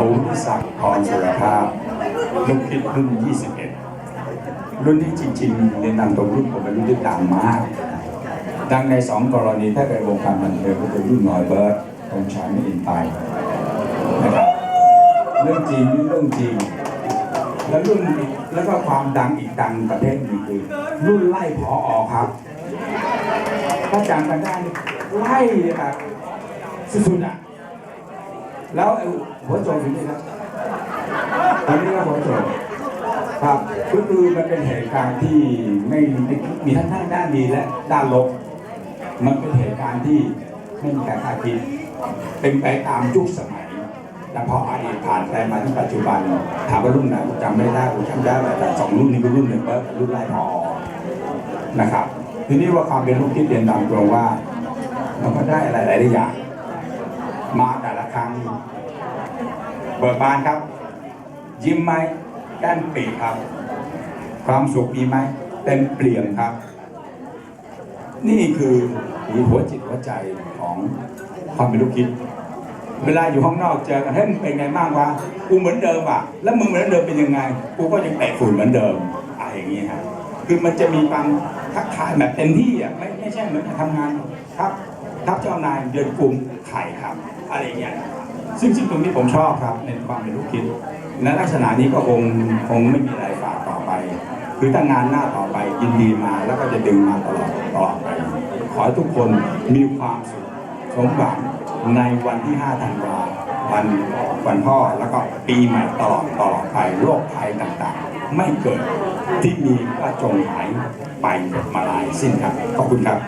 ภูมิศักดิ์พรสุรภาพลูกคิดรุ่น 21 รุ่นที่จริงๆในนามตัวรุ่นผมเป็นรุ่นที่ดังมาก ดังในสองกรณีถ้าในวงการบันเทิงก็คือรุ่นนอยเบิร์ตองชายไม่อินไปนะครับเรื่องจริงนี่เรื่องจริง แล้วรุ่นแล้วก็ความดังอีกดังประเทหนึงคือรุ่นไล่พออครับถ้าจำกันได้ไล่แบบสุดๆอะ แล้วไอ้หัวโจกอยู่นี่ครับตอนนี้ก็หัวโจกครับคือมันเป็นเหตุการณ์ที่ไม่ม่มีทั้งด้านดีและด้านลบ มันเป็นเหตุการณ์ที่ไม่มีการคาดคิดเป็นไปตามยุคสมัยแต่พออดีตผ่านไปมาที่ปัจจุบันถามว่ารุ่นไหนผมจำไม่ได้ผมจำได้แต่สองรุ่นนี้ก็รุ่นหนึ่งก็รุ่นไล่พอนะครับ ทีนี้ว่าความเป็นลูกที่เรียนตามตรงว่า มันก็ได้อะไรหลายๆอย่าง มาแต่ละครั้งเบิกบานครับ ยิ้มไหมแก้มปีครับ ความสุขมีไหมเต็มเปลี่ยมครับ นี่คือหัวจิตหัวใจของความเป็นลูกคิด เวลาอยู่ห้องนอกเจอกันเฮ้ยมึงเป็นไงบ้างวะกูเหมือนเดิมอะ แล้วมึงเหมือนเดิมเป็นยังไง กูก็ยังเตะฝุ่นเหมือนเดิมอะไรอย่างนี้ฮะคือมันจะมีความทักทายแบบเต็มที่อะไม่ไม่ใช่เหมือนทำงานครับ ครับเจ้านายเดินกลุ่มไข่ครับ อะไรเงี้ยซึ่งซึ่งตรงนี้ผมชอบครับในความเป็นลูกคิดในลักษณะนี้ก็คงคงไม่มีอะไรฝากต่อไป คือถ้างานหน้าต่อไปยินดีมาแล้วก็จะดึงมาตลอดตลอดไป ขอให้ทุกคนมีความสุขสมหวังในวันที่5ธันวาวันวันพ่อแล้วก็ปีใหม่ตลอดตลอดไปโรคภัยต่างๆ ไม่เกิดที่มีก็จงหายไปมาลายสิ้นครับ ขอบคุณครับ